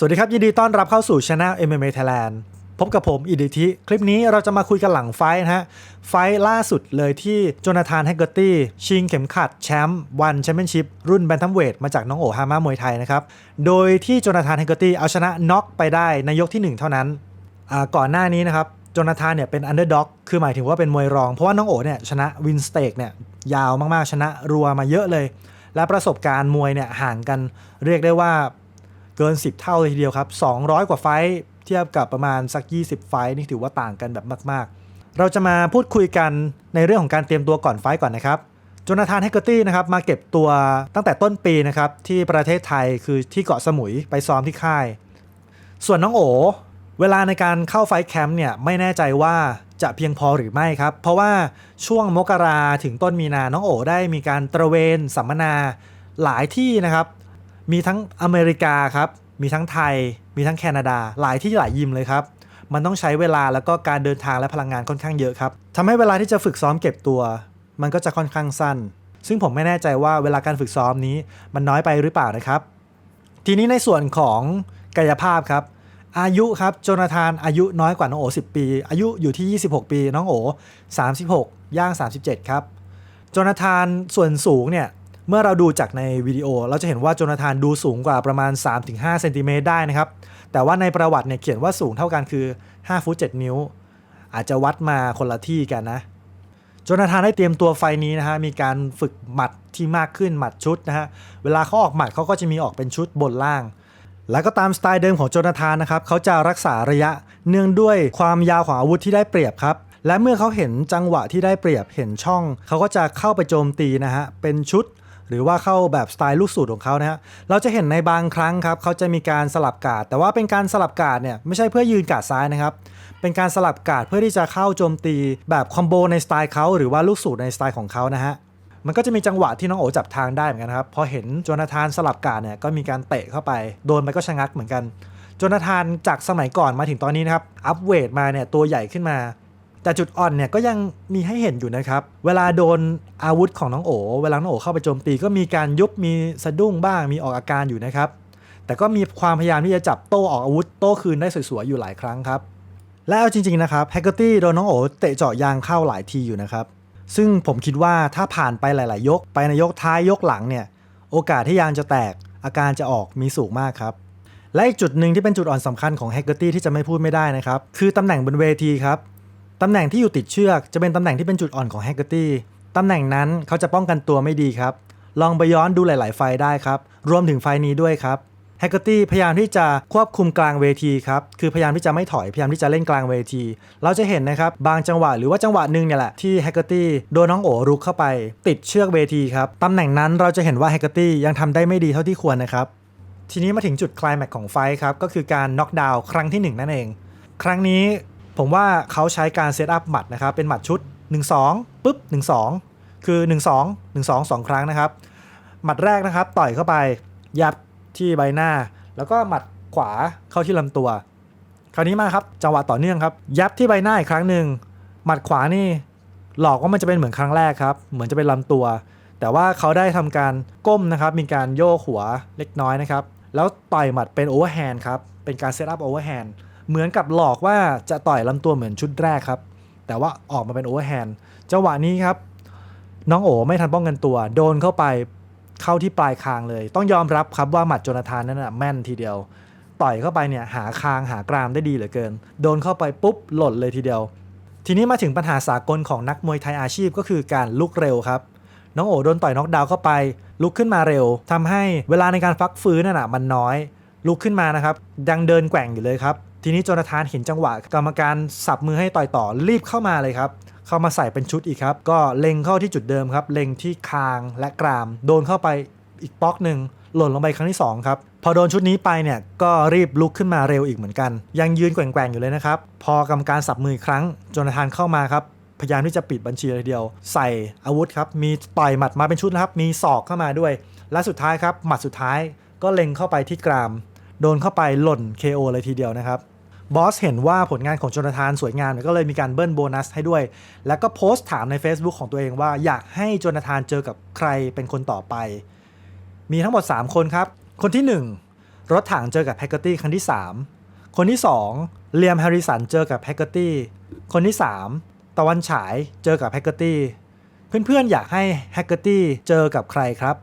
สวัสดีครับ ยินดีต้อนรับเข้าสู่ช anel MMA Thailand พบกับผมอิดิทิ คลิปนี้เราจะมาคุยกันหลังไฟนะฮะ ไฟล่าสุดเลยที่โจนาธานแฮกเกอร์ตี้ ชิงเข็มขัดแชมป์วันแชมเปี้ยนชิพรุ่นแบนทัมเวทมาจากน้องโอฮามามวยไทยนะครับ โดยที่โจนาธานแฮกเกอร์ตี้เอาชนะน็อกไปได้ในยกที่ 1 เท่านั้น ก่อนหน้านี้นะครับโจนาธานเนี่ยเป็นอันเดอร์ด็อกคือหมายถึงว่าเป็นมวยรอง เพราะว่าน้องโอเนี่ยชนะวินสเตกเนี่ยยาวมากๆชนะรัวมาเยอะเลย และประสบการณ์มวยเนี่ยห่างกันเรียกได้ว่า เกิน 10 เท่าเลยทีเดียวครับ 200 กว่าไฟท์เทียบกับประมาณสัก 20 ไฟนี่ถือว่าต่างกันแบบมาก ๆ เราจะมาพูดคุยกันในเรื่องของการเตรียมตัวก่อนไฟก่อนนะครับโจนาธานแฮกเกอร์ตี้นะครับมาเก็บตัวตั้งแต่ต้นปีนะครับที่ประเทศไทยคือที่เกาะสมุยไปซ้อมที่ค่าย ส่วนน้องโอเวลาในการเข้าไฟแคมป์เนี่ยไม่แน่ใจว่าจะเพียงพอหรือไม่ครับ เพราะว่าช่วงมกราถึงต้นมีนาน้องโอได้มีการตระเวนสัมมนาหลายที่นะครับ มีทั้งอเมริกาครับ มีทั้งไทย มีทั้งแคนาดา หลายที่หลายยิมเลยครับ มันต้องใช้เวลาแล้วก็การเดินทางและพลังงานค่อนข้างเยอะครับทำให้เวลาที่จะฝึกซ้อมเก็บตัว มันก็จะค่อนข้างสั้น ซึ่งผมไม่แน่ใจว่าเวลาการฝึกซ้อมนี้มันน้อยไปหรือเปล่านะครับ ทีนี้ในส่วนของกายภาพครับ อายุครับโจนาธานอายุน้อยกว่าน้องโอ10 ปี อายุอยู่ที่ 26 ปี น้องโอ36 ย่าง 37 ครับโจนาธานส่วนสูงเนี่ย เมื่อเราดูจากในวิดีโอ เราจะเห็นว่าโจนาธานดูสูงกว่าประมาณ 3-5เซนติเมตรได้นะครับ แต่ว่าในประวัติเนี่ยเขียนว่าสูงเท่ากันคือ 5 ฟุต 7 นิ้ว อาจจะวัดมาคนละที่กันนะ โจนาธานได้เตรียมตัวไฟนี้นะฮะ มีการฝึกหมัดที่มากขึ้นหมัดชุดนะฮะ เวลาเขาออกหมัดเขาก็จะมีออกเป็นชุดบนล่าง แล้วก็ตามสไตล์เดิมของโจนาธานนะครับ เขาจะรักษาระยะเนื่องด้วยความยาวของอาวุธที่ได้เปรียบครับและเมื่อเขาเห็นจังหวะที่ได้เปรียบเห็นช่อง เขาก็จะเข้าไปโจมตีนะฮะ เป็นชุด หรือว่าเข้าแบบสไตล์ลูกสูตรของเขานะฮะเราจะเห็นในบางครั้งครับเขาจะมีการสลับกาด แต่ว่าเป็นการสลับกาดเนี่ยไม่ใช่เพื่อยืนกาดซ้ายนะครับ เป็นการสลับกาดเพื่อที่จะเข้าโจมตีแบบคอมโบในสไตล์เขาหรือว่าลูกสูตรในสไตล์ของเขานะฮะมันก็จะมีจังหวะที่น้องโอจับทางได้เหมือนกันครับพอเห็นโจนาธานสลับกาดเนี่ยก็มีการเตะเข้าไปโดนไปก็ชะงักเหมือนกันโจนาธานจากสมัยก่อนมาถึงตอนนี้นะครับอัพเวทมาเนี่ยตัวใหญ่ขึ้นมา แต่จุดอ่อนเนี่ยก็ยังมีให้เห็นอยู่นะครับ เวลาโดนอาวุธของน้องโอ เวลาน้องโอเข้าไปโจมตีก็มีการยุบมีสะดุ้งบ้าง มีออกอาการอยู่นะครับ แต่ก็มีความพยายามที่จะจับโต้ออกอาวุธโต้คืนได้สวยๆอยู่หลายครั้งครับ และเอาจริงๆนะครับแฮกเกอร์ตี้โดนน้องโอเตะเจาะยางเข้าหลายทีอยู่นะครับ ซึ่งผมคิดว่าถ้าผ่านไปหลาย ๆ ยก ไปในยกท้ายยกหลังเนี่ย โอกาสที่ยางจะแตกอาการจะออกมีสูงมากครับและอีกจุดหนึ่งที่เป็นจุดอ่อนสำคัญของแฮกเกอร์ตี้ที่จะไม่พูดไม่ได้นะครับ คือตำแหน่งบนเวทีครับ ตำแหน่งที่อยู่ติดเชือกจะเป็นตำแหน่งที่เป็นจุดอ่อนของแฮกเกอร์ตี้ตำแหน่งนั้นเขาจะป้องกันตัวไม่ดีครับ ลองไปย้อนดูหลาย ๆ ไฟได้ครับ รวมถึงไฟนี้ด้วยครับแฮกเกอร์ตี้พยายามที่จะควบคุมกลางเวทีครับ คือพยายามที่จะไม่ถอย พยายามที่จะเล่นกลางเวที เราจะเห็นนะครับ บางจังหวะหรือว่าจังหวะหนึ่งเนี่ยแหละ ที่แฮกเกอร์ตี้โดนน้องโอรุกเข้าไป ติดเชือกเวทีครับ ตำแหน่งนั้นเราจะเห็นว่าแฮกเกอร์ตี้ยังทำได้ไม่ดีเท่าที่ควรนะครับ ทีนี้มาถึงจุดคลายแม็กของไฟครับ ก็คือการน็อกดาวน์ครั้งที่ 1 นั่นเอง ครั้งนี้ ผมว่าเขาใช้การเซตอัพหมัดนะครับ เป็นหมัดชุด 1-2ปุ๊บ 1-2 คือ 1-2 1-2 2 ครั้งนะครับ หมัดแรกนะครับ ต่อยเข้าไปยัดที่ใบหน้า แล้วก็หมัดขวาเข้าที่ลำตัว คราวนี้มาครับจังหวะต่อเนื่องครับ ยับที่ใบหน้าอีกครั้งหนึ่งหมัดขวานี่หลอกว่ามันจะเป็นเหมือนครั้งแรกครับ เหมือนจะเป็นลำตัว แต่ว่าเขาได้ทำการก้มนะครับ มีการโยกหัวเล็กน้อยนะครับ แล้วต่อยหมัดเป็นโอเวอร์แฮนด์ครับ เป็นการเซตอัพโอเวอร์แฮนด์ เหมือนกับหลอกว่าจะต่อยลำตัวเหมือนชุดแรกครับ แต่ว่าออกมาเป็นโอเวอร์แฮนด์จังหวะนี้ครับ น้องโอไม่ทันป้องกันตัว โดนเข้าไปเข้าที่ปลายคางเลย ต้องยอมรับครับว่าหมัดโจนาธานนั้นนะแม่นทีเดียว ต่อยเข้าไปเนี่ยหาคางหากรามได้ดีเหลือเกิน โดนเข้าไปปุ๊บหล่นเลยทีเดียว ทีนี้มาถึงปัญหาสากลของนักมวยไทยอาชีพก็คือการลุกเร็วครับน้องโอโดนต่อยน็อกดาวเข้าไป ลุกขึ้นมาเร็วทำให้เวลาในการฟักฟื้นน่ะมันน้อย ลุกขึ้นมานะครับยังเดินแกว่งอยู่เลยครับ ทีนี้โจนาธานเห็นจังหวะกรรมการสับมือให้ต่อยต่อรีบเข้ามาเลยครับ เข้ามาใส่เป็นชุดอีกครับ ก็เล็งเข้าที่จุดเดิมครับ เล็งที่คางและกราม โดนเข้าไปอีกป๊อกหนึ่งหล่นลงไปครั้งที่สองครับ พอโดนชุดนี้ไปเนี่ย ก็รีบลุกขึ้นมาเร็วอีกเหมือนกัน ยังยืนแกว่งๆอยู่เลยนะครับ พอกรรมการสับมืออีกครั้งโจนาธานเข้ามาครับพยายามที่จะปิดบัญชีเลยเดียว ใส่อาวุธครับ มีต่อยหมัดมาเป็นชุดนะครับ มีศอกเข้ามาด้วย และสุดท้ายครับ หมัดสุดท้ายก็เล็งเข้าไปที่กราม โดนเข้าไปหล่น KO เลยทีเดียวนะครับบอสเห็นว่าผลงานของโจนาธานสวยงามเนี่ยก็เลยมีการเบิ้ลโบนัสให้ด้วย แล้วก็โพสต์ถามใน Facebook ของตัวเองว่าอยากให้โจนาธานเจอกับใครเป็นคนต่อไป มีทั้งหมด 3 คนครับ คนที่รถถังเจอกับแฮกเกอร์ตี้ครั้งที่ 3 คนที่ 2เลียมแฮร์ริสันเจอกับแฮกเกอร์ตี้คนที่ 3 ตะวันฉายเจอกับแฮกเกอร์ตี้เพื่อนๆอยากให้แฮกเกอร์ตี้เจอกับใครครับ